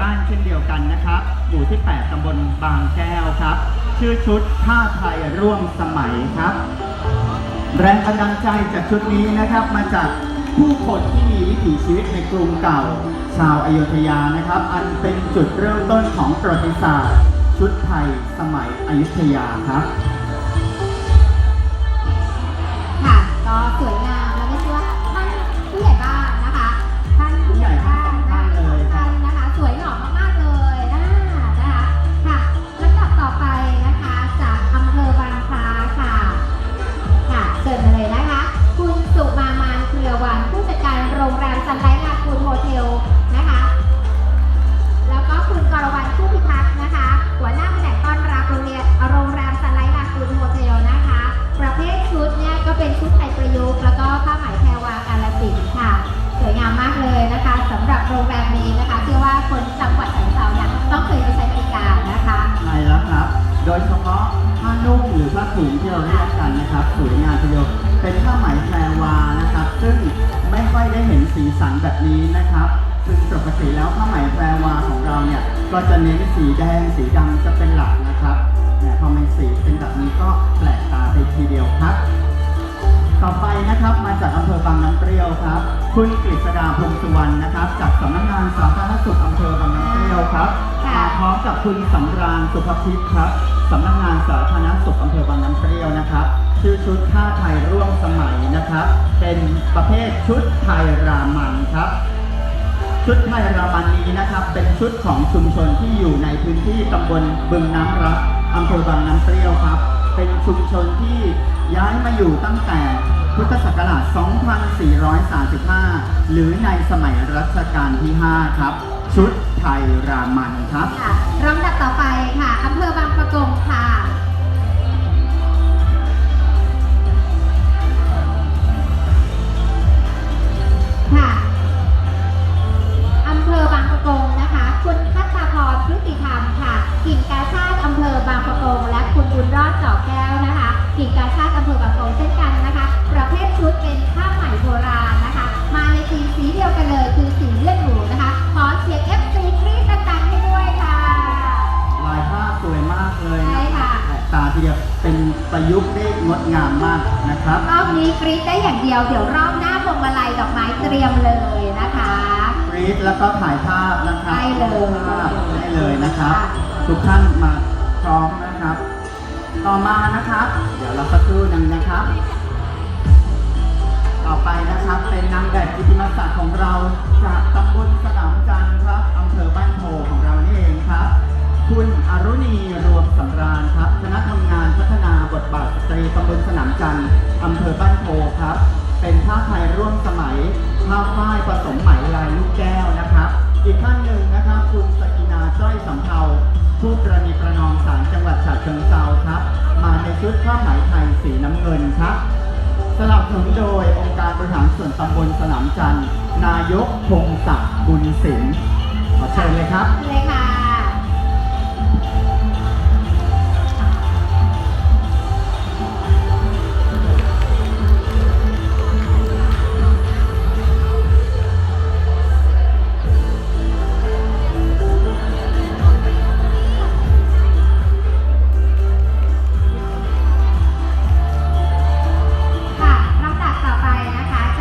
บ้านเช่นเดียวกันนะครับ หมู่ที่ 8 ตำบลบางแก้วครับ ชื่อชุดผ้าไทยร่วมสมัยครับ แรงบันดาลใจจากชุดนี้นะครับมาจากผู้คนที่มีวิถีชีวิตในกรุงเก่า ชาวอโยธยานะครับ อันเป็นจุดเริ่มต้นของประวัติศาสตร์ ชุดไทยสมัยอยุธยาครับ ค่ะก็สวย หรือผ้าถุงที่เราเรียกกันนะครับสวยงามทีเดียวเป็นผ้าไหมแพรวานะครับ ซึ่งไม่ค่อยได้เห็นสีสันแบบนี้นะครับ ซึ่งปกติแล้วผ้าไหมแพรวาของเราเนี่ยก็จะเน้นสีแดงสีดำจะเป็นหลักนะครับเนี่ยพอมันสีเป็นแบบนี้ก็แปลกตาไปทีเดียวครับ ต่อไปนะครับมาจากอำเภอบางน้ำเปรี้ยวครับ คุณกฤษดาพงษ์สุวรรณนะครับ จากสำนักงานสาธารณสุขอำเภอบางน้ำเปรี้ยวครับค่ะมาพร้อมกับคุณสำราญสุภพิษครับ สำนักงานสาธารณสุขอำเภอบางน้ำเปรี้ยวนะครับชื่อชุดผ้าไทยร่วมสมัยนะครับ เป็นประเภทชุดไทยรามันครับ ชุดไทยรามันนี้นะครับ เป็นชุดของชุมชนที่อยู่ในพื้นที่ตำบลบึงน้ำรักอำเภอบางน้ำเปรี้ยวครับ เป็นชุมชนที่ย้ายมาอยู่ตั้งแต่พุทธศักราช 2435 หรือในสมัยรัชกาลที่ 5 ครับ ชุดไทยรามันครับ ค่ะลำดับต่อไปค่ะอำเภอบางปะกงค่ะ ค่ะอำเภอบางปะกงนะคะ คุณพัชพรพฤติธรรมค่ะกิ่งกาชาติอำเภอบางปะกง และคุณบุญรอดจอกแก้วนะคะกิ่งกาชาติอำเภอบางปะกงเช่นกันนะคะ ประเภทชุดเป็นผ้าไหมโบราณนะคะ มาในสีสีเดียวกันเลยคือ เลยใช่ค่ะ แปลกตาทีเดียวเป็นประยุกต์ได้งดงามมากนะครับ รอบนี้กรี๊ดได้อย่างเดียว เดี๋ยวรอบหน้าพวงมาลัยดอกไม้เตรียมเลยนะคะ กรีดแล้วก็ถ่ายภาพนะครับได้เลยภาพได้เลยนะครับค่ะทุกท่านมาพร้อมนะครับ ต่อมานะครับ เดี๋ยวเราสักครู่หนึงนะครับ ต่อไปนะครับเป็นนางแบบกิติมศักดิ์ของเราจากตำบลสนามจันทร์ จันทร์อำเภอบ้านโพครับ เป็นผ้าไทยร่วมสมัยผ้าฝ้ายผสมไหมลายลูกแก้วนะครับ อีกท่านหนึ่งนะครับคุณสกินาจ้อยสำเภาผู้ประนีประนอมศาลจังหวัดฉะเชิงเทราครับ มาในชุดผ้าไหมไทยสีน้ำเงินครับสนับสนุนโดยองค์การบริหารส่วนตำบลสนามจันทร์นายกพงศักดิ์บุญสินขอเชิญเลยครับเลยค่ะ